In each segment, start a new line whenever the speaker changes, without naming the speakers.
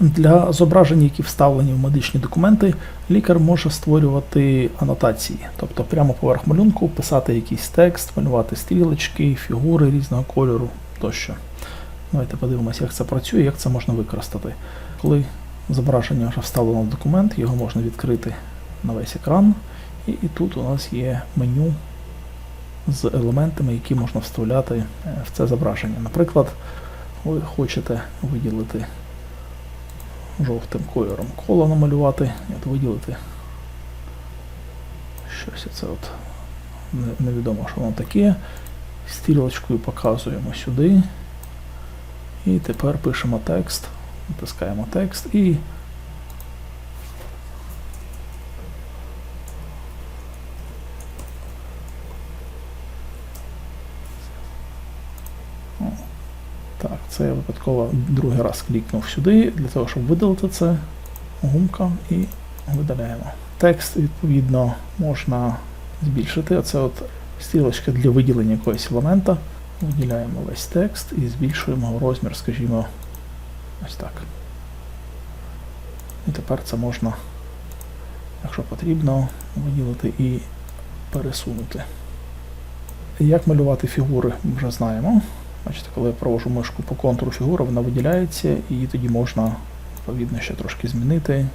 Для зображень, які вставлені в медичні документи, лікар може створювати анотації, тобто прямо поверх малюнку писати якийсь текст, малювати стрілочки, фігури різного кольору тощо. Давайте подивимося, як це працює, як це можна використати. Коли зображення вже вставлено в документ, його можна відкрити на весь екран, і, і тут у нас є меню з елементами, які можна вставляти е, в це зображення. Наприклад, ви хочете виділити жовтим кольором коло намалювати, от виділити щось це от невідомо, що воно таке. Стрілочкою показуємо сюди. І тепер пишемо текст, натискаємо текст і це я випадково другий раз клікнув сюди, для того, щоб видалити це. Гумка і видаляємо. Текст, відповідно, можна збільшити. Оце от стрілочка для виділення якогось елемента. Виділяємо весь текст і збільшуємо розмір, скажімо, ось так. І тепер це можна, якщо потрібно, виділити і пересунути. Як малювати фігури, ми вже знаємо. Бачите, коли я провожу мишку по контуру фігури, вона виділяється, і тоді можна відповідно ще трошки змінити,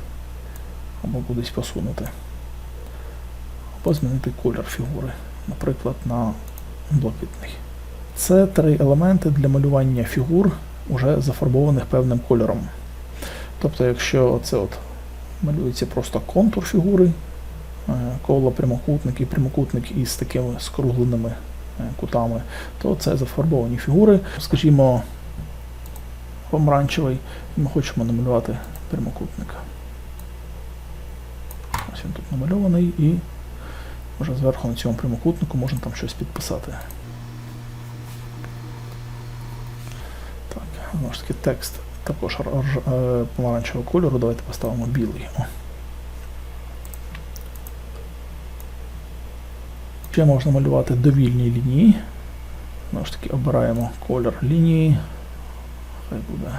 або кудись посунути. Або змінити колір фігури, наприклад, на блакитний. Це три елементи для малювання фігур, уже зафарбованих певним кольором. Тобто, якщо це от малюється просто контур фігури, е, коло прямокутник і прямокутник із такими скругленими кутами, то це зафарбовані фігури. Скажімо, помаранчевий, і ми хочемо намалювати прямокутника. Ось він тут намальований і вже зверху на цьому прямокутнику можна там щось підписати. Так, знову ж таки текст також е, помаранчевого кольору. Давайте поставимо білий. Ще можна малювати довільні лінії. Знову ж таки, обираємо колір лінії. Хай буде.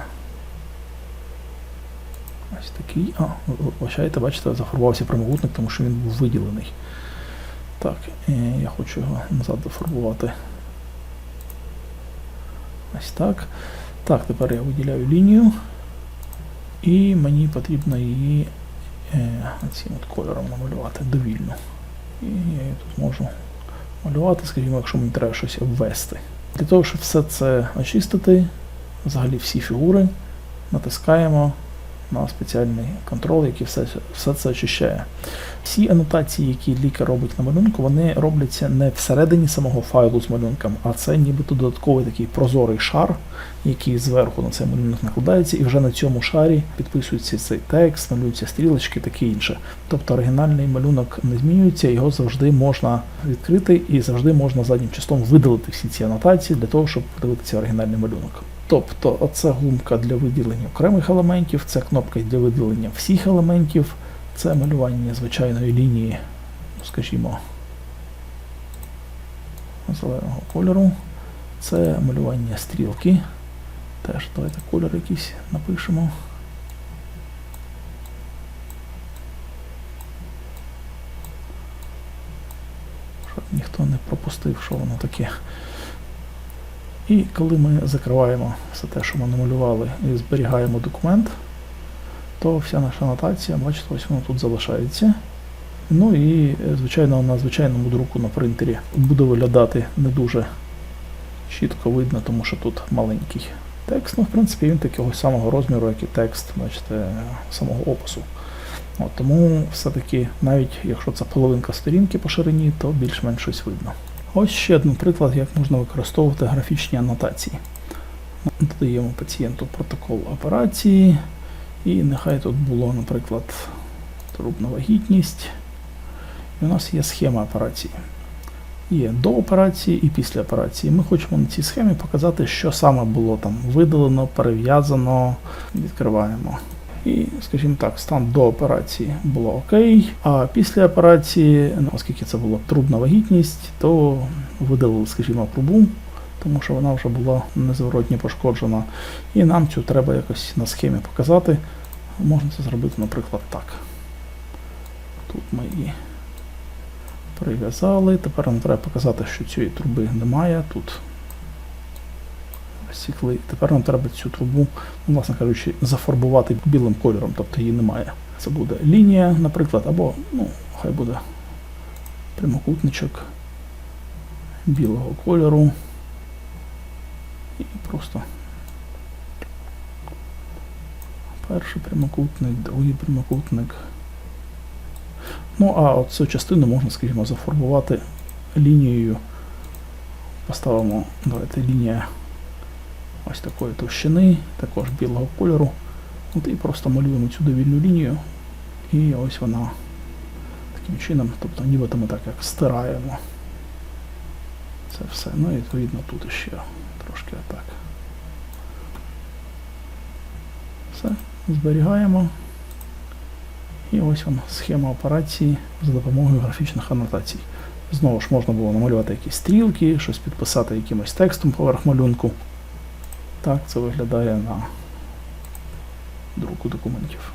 Ось такий. А, ви бачите, зафарбувався прямокутник, тому що він був виділений. Так, і я хочу його назад зафарбувати. Ось так. Так, тепер я виділяю лінію. І мені потрібно її е, цим от кольором намалювати довільно. І я тут можу малювати, скажімо, якщо мені треба щось обвести. Для того, щоб все це очистити, взагалі всі фігури, натискаємо на спеціальний контрол, який все, все це очищає. Всі анотації, які лікар робить на малюнку, вони робляться не всередині самого файлу з малюнком, а це нібито додатковий такий прозорий шар, який зверху на цей малюнок накладається, і вже на цьому шарі підписується цей текст, малюються стрілочки, таке інше. Тобто оригінальний малюнок не змінюється, його завжди можна відкрити і завжди можна заднім числом видалити всі ці анотації для того, щоб подивитися оригінальний малюнок. Тобто, оце гумка для виділення окремих елементів, це кнопка для виділення всіх елементів, це малювання звичайної лінії, ну, скажімо, зеленого кольору, це малювання стрілки. Теж давайте кольор якийсь напишемо. Щоб ніхто не пропустив, що воно таке. І коли ми закриваємо все те, що ми намалювали, і зберігаємо документ, то вся наша анотація, бачите, ось воно тут залишається. Ну і, звичайно, на звичайному друку на принтері буде виглядати не дуже чітко видно, тому що тут маленький текст. Ну, в принципі, він такого самого розміру, як і текст, бачите, самого опису. От, тому все-таки, навіть якщо це половинка сторінки по ширині, то більш-менш щось видно. Ось ще один приклад, як можна використовувати графічні анотації. Додаємо пацієнту протокол операції, і нехай тут було, наприклад, трубна вагітність. І у нас є схема операції. Є до операції і після операції. Ми хочемо на цій схемі показати, що саме було там видалено, перев'язано. Відкриваємо. І, скажімо так, стан до операції було окей, а після операції, ну, оскільки це була трубна вагітність, то видалили, скажімо, трубу тому що вона вже була незворотні пошкоджена. І нам цю треба якось на схемі показати. Можна це зробити, наприклад, так. Тут ми її прив'язали. Тепер нам треба показати, що цієї труби немає. Тут розсікли. Тепер нам треба цю трубу, ну, власне кажучи, зафарбувати білим кольором, тобто її немає. Це буде лінія, наприклад, або, ну, хай буде прямокутничок білого кольору. І просто перший прямокутник, другий прямокутник. Ну, а цю частину можна, скажімо, зафарбувати лінією. Поставимо, давайте лінія ось такої товщини, також білого кольору. От і просто малюємо цю довільну лінію. І ось вона таким чином, тобто нібито ми так як стираємо. Це все. Ну і відповідно тут ще трошки отак. Все, зберігаємо. І ось вам схема операції за допомогою графічних анотацій. Знову ж можна було намалювати якісь стрілки, щось підписати якимось текстом поверх малюнку. Так це виглядає на друку документів.